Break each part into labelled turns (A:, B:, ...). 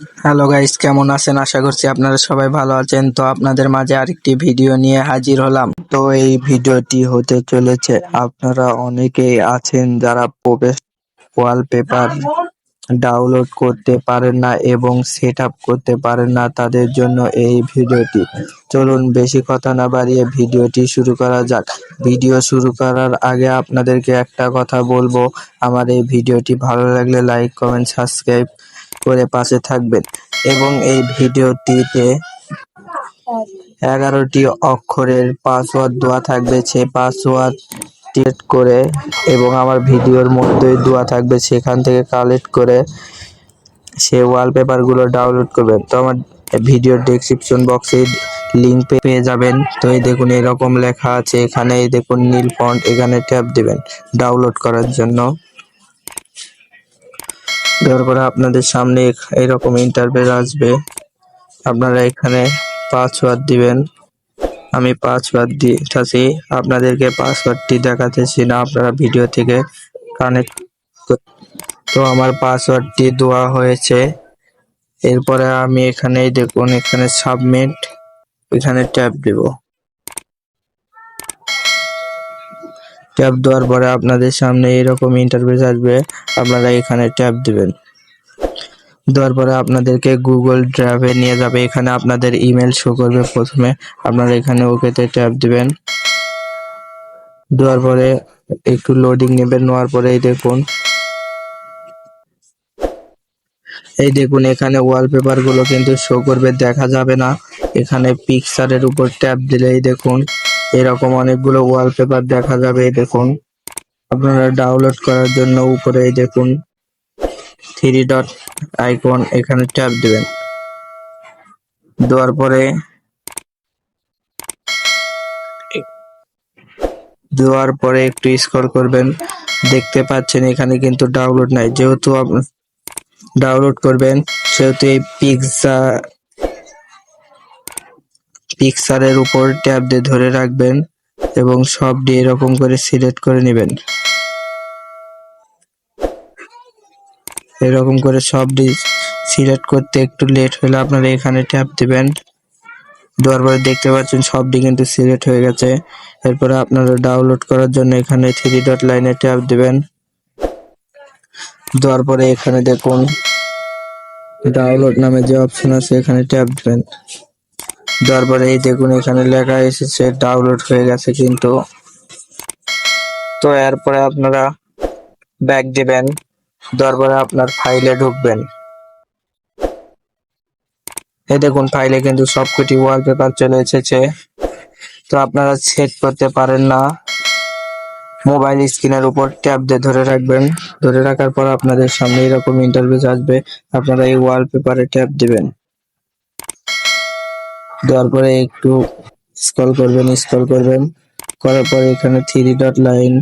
A: Hello guys কেমন আছেন? আশা করছি আপনারা সবাই ভালো আছেন। তো আপনাদের মাঝে আরেকটি ভিডিও নিয়ে হাজির হলাম। তো এই ভিডিওটি হতে চলেছে। আপনারা অনেকেই আছেন যারা প্রবেশ ওয়ালপেপার ডাউনলোড করতে পারেন না এবং সেট আপ করতে পারেন না তাদের জন্য এই ভিডিওটি। চলুন, বেশি কথা না বাড়িয়ে ভিডিওটি শুরু করা যাক। ভিডিও শুরু করার আগে আপনাদেরকে একটা কথা বলব। আমার এই ভিডিওটি ভালো লাগলে লাইক কমেন্ট সাবস্ক্রাইব করে পাশে থাকবেন এবং এই ভিডিওটিতে এগারোটি অক্ষরের পাসওয়ার্ড দেওয়া থাকবে, সেই পাসওয়ার্ড ক্রিয়েট করে এবং আমার ভিডিওর মধ্যেই দেওয়া থাকবে, সেখান থেকে কালেক্ট করে সে ওয়ালপেপারগুলো ডাউনলোড করবেন। তো আমার ভিডিওর ডেসক্রিপশন বক্সে লিঙ্ক পেয়ে যাবেন। তো এই দেখুন, এরকম লেখা আছে এখানে এই দেখুন নীল ফন্ট এখানে ট্যাপ দেবেন, ডাউনলোড করার জন্য। দেওয়ার পরে আপনাদের সামনে এরকম ইন্টারভেস আসবে। আপনারা এখানে পাসওয়ার্ড দিবেন। আমি পাসওয়ার্ড দিতেছি আপনাদেরকে পাসওয়ার্ডটি দেখাতেছি না, আপনারা ভিডিও থেকে কানেক্ট তো আমার পাসওয়ার্ডটি দেওয়া হয়েছে। এরপরে আমি এখানেই দেখুন, এখানে সাবমিট এখানে ট্যাপ দেব। ট্যাপ দেওয়ার পরে আপনাদের সামনে এরকম ইন্টারফেস আসবে। আপনারা এখানে ট্যাপ দেবেন। দেওয়ার পরে আপনাদেরকে গুগল ড্রাইভে নিয়ে যাবে। এখানে আপনাদের ইমেল শো করবে প্রথমে। আপনারা এখানে ওকেতে ট্যাপ দিবেন। দেওয়ার পরে একটু লোডিং নেবেন, নেওয়ার পরে এই দেখুন। এই দেখুন, এখানে ওয়ালপেপারগুলো কিন্তু শো করবে। দেখা যাবে না। এখানে পিকচারের উপর ট্যাপ দিলেই দেখুন। এরকম অনেকগুলো ওয়ালপেপার দেখা যাবে দেখুন। আপনারা ডাউনলোড করার জন্য উপরে দেখুন থ্রি ডট আইকন এখানে ট্যাপ দেবেন। দেওয়ার পরে দেওয়ার পরে একটু স্ক্রল করবেন, দেখতে পাচ্ছেন এখানে কিন্তু ডাউনলোড নাই। যেহেতু ডাউনলোড করবেন, সেহেতু এই পিকজা পিকচারের উপর ট্যাব দিয়ে ধরে রাখবেন এবং সবটি এরকম করে সিলেক্ট করে নেবেন। এরকম করে সবটি সিলেক্ট করতে একটু লেট হলে আপনারা এখানে ট্যাপ দিবেন। দেওয়ার পরে দেখতে পাচ্ছেন সবটি কিন্তু সিলেক্ট হয়ে গেছে। এরপরে আপনারা ডাউনলোড করার জন্য এখানে থ্রি ডট লাইনে ট্যাপ দিবেন। দেওয়ার পরে এখানে দেখুন, ডাউনলোড নামে যে অপশন আছে, এখানে ট্যাপ দিবেন। দেওয়ার পরে এই দেখুন, এখানে লেখা এসেছে ডাউনলোড হয়ে গেছে কিন্তু। তো এরপরে আপনারা ব্যাক দিবেন দেওয়ার পরে আপনার ফাইলে ঢুকবেন। এই দেখুন ফাইলে কিন্তু সবকটি ওয়ালপেপার চলে এসেছে। তো আপনারা সেট করতে পারেন না। মোবাইল স্ক্রিনের উপর ট্যাপ দিয়ে ধরে রাখবেন। ধরে রাখার পর আপনাদের সামনে এরকম ইন্টারভিউ আসবে। আপনারা এই ওয়ালপেপারে ট্যাপ দিবেন। দেওয়ার পরে একটু স্ক্রল করবেন স্ক্রল করবেন। করার পরে এখানে থ্রি ডট লাইন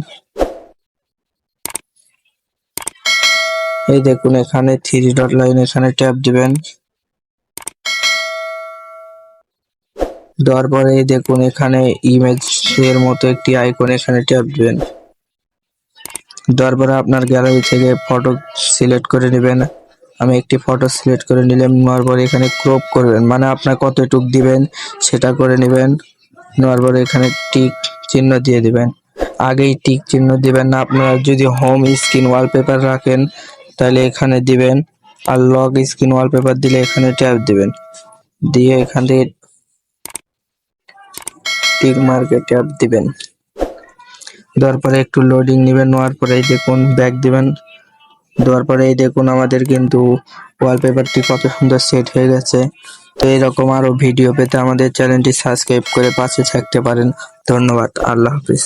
A: এই দেখুন, এখানে থ্রি ডট লাইন এখানে ট্যাপ দিবেন। দেওয়ার পরে দেখুন, এখানে ইমেজ এর মতো একটি আইকন এখানে ট্যাপ দিবেন। দেওয়ার পরে আপনার গ্যালারি থেকে ফটো সিলেক্ট করে নেবেন। আমি একটি ফটো সিলেক্ট করে নিলাম, নেওয়ার পরে এখানে ক্রপ করবেন। মানে আপনার কতটুক দিবেন সেটা করে নেবেন, নেওয়ার পরে এখানে টিক চিহ্ন দিয়ে দিবেন। আগেই টিক চিহ্ন দিবেন না, আপনারা যদি হোম স্ক্রিন ওয়ালপেপার রাখেন, তাহলে এখানে দিবেন, আর লগ স্ক্রিন ওয়ালপেপার দিলে এখানে ট্যাপ দিবেন। দিয়ে এখান থেকে টিক মার্কে ট্যাপ দিবেন। দেওয়ার পরে একটু লোডিং নেবেন, নেওয়ার পরে দেখুন ব্যাক দিবেন দেওয়ার পরে এই দেখুন আমাদের কিন্তু ওয়ালপেপারটি কত সুন্দর সেট হয়ে গেছে। তো এরকম আরও ভিডিও পেতে আমাদের চ্যানেলটি সাবস্ক্রাইব করে পাশে থাকতে পারেন। ধন্যবাদ। আল্লাহ হাফিজ।